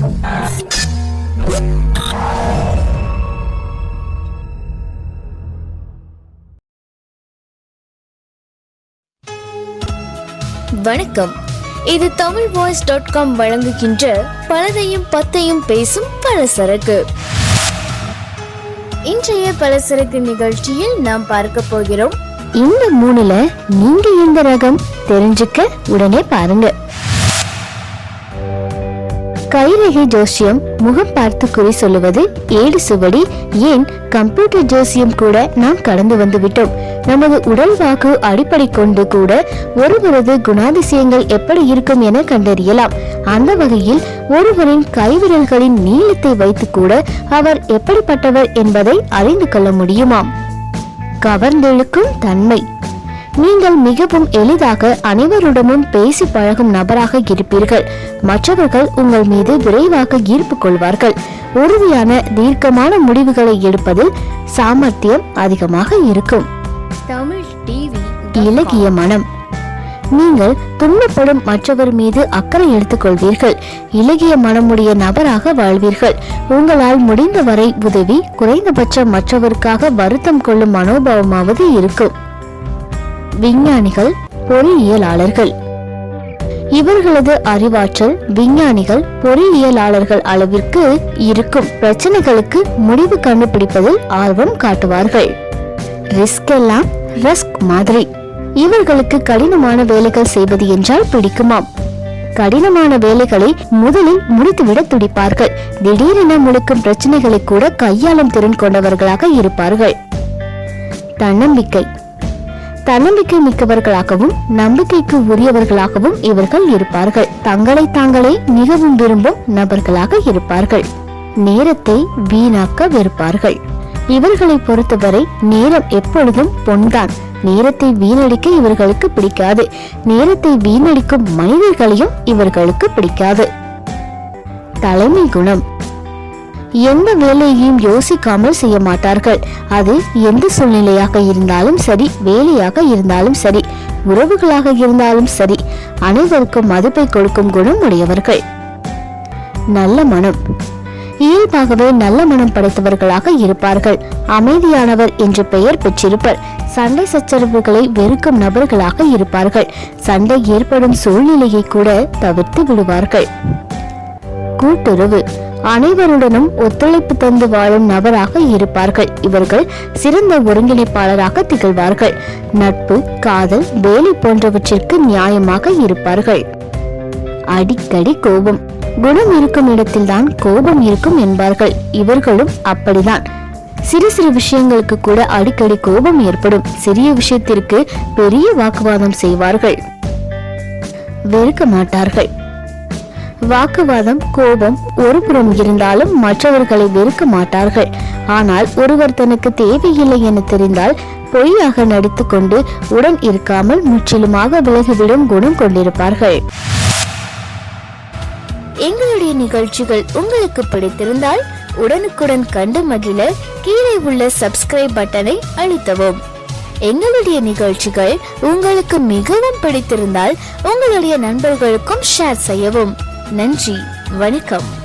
வணக்கம். இது Tamil voice dot com வழங்குகின்ற பலதையும் பத்தையும் பேசும் பலசரக்கு. இன்றைய பலசரக்கு நிகழ்ச்சியில் நாம் பார்க்க போகிறோம். இந்த மூணுல நீங்க எந்த ரகம் தெரிஞ்சுக்க உடனே பாருங்க. கைரேகை ஜோசியம் முகம் பார்த்து குறி சொல்லுவது ஏடு சுவடி. ஏன்? கம்ப்யூட்டர் ஜோசியம் கூட நாம் கடந்து வந்து விட்டோம் நமது உடல் வாக்கு அடிப்படை கொண்டு கூட ஒருவரது குணாதிசயங்கள் எப்படி இருக்கும் என கண்டறியலாம். அந்த வகையில் ஒருவரின் கைவிரல்களின் நீளத்தை வைத்து கூட அவர் எப்படிப்பட்டவர் என்பதை அறிந்து கொள்ள முடியுமாம். கவர்ந்தெழுக்கும் தன்மை. நீங்கள் மிகவும் எளிதாக அனைவருடனும் பேசி பழகும் நபராக இருப்பீர்கள். மற்றவர்கள் உங்கள் மீது விரைவாக ஈர்ப்பு கொள்வார்கள். உறுதியான தீர்க்கமான முடிவுகளை எடுப்பதில் சாமர்த்தியம் அதிகமாக இருக்கும். தமிழ் டிவி இலகிய மனம். நீங்கள் துன்பப்படும் மற்றவர் மீது அக்கறை எடுத்துக்கொள்வீர்கள். இலகிய மனமுடைய நபராக வாழ்வீர்கள். உங்களால் முடிந்தவரை உதவி குறைந்தபட்சம் மற்றவருக்காக வருத்தம் கொள்ளும் மனோபாவமாவது இருக்கும். விஞ்ஞானிகள் பொறியியலாளர்கள். இவர்களது அறிவாற்றல் விஞ்ஞானிகள் பொறியியலாளர்கள் அளவிற்கு இருக்கும் பிரச்சனைகளுக்கு முடிவு கண்டுபிடிப்பதில் ஆர்வம் காட்டுவார்கள். ரிஸ்க் எல்லாம் ரஸ்க் மாதிரி. இவர்களுக்கு கடினமான வேலைகள் செய்வது என்றால் பிடிக்குமாம். கடினமான வேலைகளை முதலில் முடித்துவிட துடிப்பார்கள். திடீரென முழுக்கும் பிரச்சனைகளை கூட கையாளும் திறன் கொண்டவர்களாக இருப்பார்கள். தன்னம்பிக்கை தன்னம்பிக்கை மிக்கவர்களாகவும் நம்பிக்கைக்கு உரியவர்களாகவும் இவர்கள் இருப்பார்கள். தங்களை தாங்களே மிகவும் விரும்பும் நபர்களாக இருப்பார்கள். நேரத்தை வீணாக்க வெறுப்பார்கள். இவர்களை பொறுத்தவரை நேரம் எப்பொழுதும் பொன்தான். நேரத்தை வீணடிக்க இவர்களுக்கு பிடிக்காது. நேரத்தை வீணடிக்கும் மனிதர்களையும் இவர்களுக்கு பிடிக்காது. தலைமை குணம். எந்த வேலையையும் யோசிக்காமல் செய்ய மாட்டார்கள். அது எந்த சூழ்நிலையாக இருந்தாலும் சரி வேலையாக இருந்தாலும் சரி உறவுகளாக இருந்தாலும் சரி அனைவருக்கும் மதிப்பை கொடுக்கும் குணம் உடையவர்கள். நல்ல மனம். இயல்பாகவே நல்ல மனம் படைத்தவர்களாக இருப்பார்கள். அமைதியானவர் என்று பெயர் பெற்றிருப்பர். சண்டை சச்சரவுகளை வெறுக்கும் நபர்களாக இருப்பார்கள். சண்டை ஏற்படும் சூழ்நிலையை கூட தவிர்த்து விடுவார்கள். கூட்டுறவு. அனைவருடனும் ஒத்துழைப்பு தந்து வாழும் நபராக இருப்பார்கள். இவர்கள் சிறந்த ஒருங்கிணைப்பாளராக திகழ்வார்கள். நட்பு காதல் வேலை போன்றவற்றிற்கு நியாயமாக இருப்பார்கள். அடிக்கடி கோபம். குணம் இருக்கும் இடத்தில்தான் கோபம் இருக்கும் என்பார்கள். இவர்களும் அப்படிதான். சிறு சிறு விஷயங்களுக்கு கூட அடிக்கடி கோபம் ஏற்படும். சிறிய விஷயத்திற்கு பெரிய வாக்குவாதம் செய்வார்கள். வெறுக்க மாட்டார்கள். வாக்குவாதம் கோபம் ஒருபுறம் இருந்தாலும் மற்றவர்களை வெறுக்க மாட்டார்கள். ஆனால் ஒருவர் தனக்கு தேவையில்லை என தெரிந்தால் பொய்யாக நடித்துக்கொண்டு உடன் இருக்காமல் முற்றிலுமாக விலகிவிடும் குணம் கொண்டிருப்பார்கள். எங்களுடைய நிகழ்ச்சிகள் உங்களுக்கு பிடித்திருந்தால் உடனுக்குடன் கண்டு மகிழ கீழே உள்ள சப்ஸ்கிரைப் பட்டனை அழுத்தவும். எங்களுடைய நிகழ்ச்சிகள் உங்களுக்கு மிகவும் பிடித்திருந்தால் உங்களுடைய நண்பர்களுக்கும் ஷேர் செய்யவும். நன்றி வணக்கம்.